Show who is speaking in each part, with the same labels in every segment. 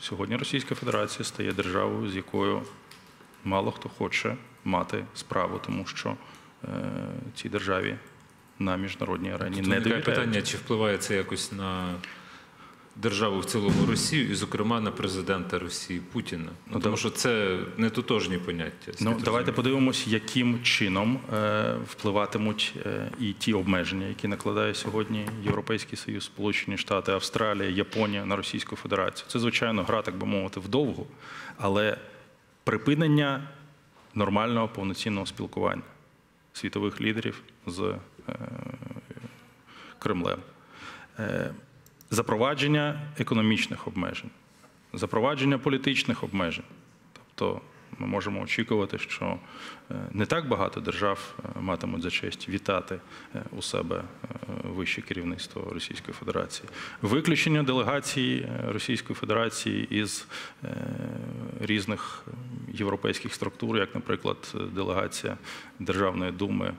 Speaker 1: Сьогодні Російська Федерація стає державою, з якою мало хто хоче мати справу, тому що е, цій державі на міжнародній арені
Speaker 2: Тут
Speaker 1: не довіряють.
Speaker 2: питання, чи впливає це якось на державу в цілому Росію, і, зокрема, на президента Росії Путіна. Ну, тому що це не тотожні поняття.
Speaker 1: Ну, давайте подивимось, яким чином е, впливатимуть е, і ті обмеження, які накладає сьогодні Європейський Союз, Сполучені Штати, Австралія, Японія на Російську Федерацію. Це, звичайно, гра, так би мовити, вдовгу, але припинення нормального повноцінного спілкування світових лідерів з е, Кремлем. Запровадження економічних обмежень, запровадження політичних обмежень. Тобто ми можемо очікувати, що е, не так багато держав е, матимуть за честь вітати е, у себе вище керівництво Російської Федерації. Виключення делегації Російської Федерації із різних європейських структур, як, наприклад, делегація Державної думи,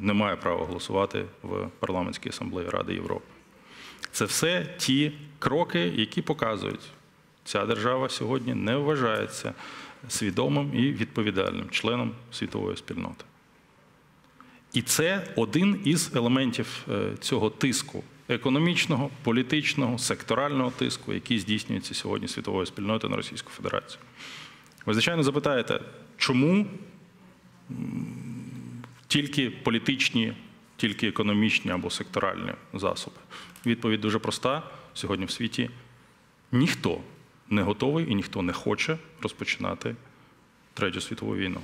Speaker 1: не має права голосувати в парламентській асамблеї Ради Європи. Це все ті кроки, які показують, ця держава сьогодні не вважається свідомим і відповідальним членом світової спільноти. І це один із елементів е, цього тиску економічного, політичного, секторального тиску, який здійснюється сьогодні світовою спільнотою на Російську Федерацію. Ви, звичайно, запитаєте, чому тільки політичні, тільки економічні або секторальні засоби? Відповідь дуже проста. Сьогодні в світі ніхто не готовий і ніхто не хоче розпочинати Третю світову війну.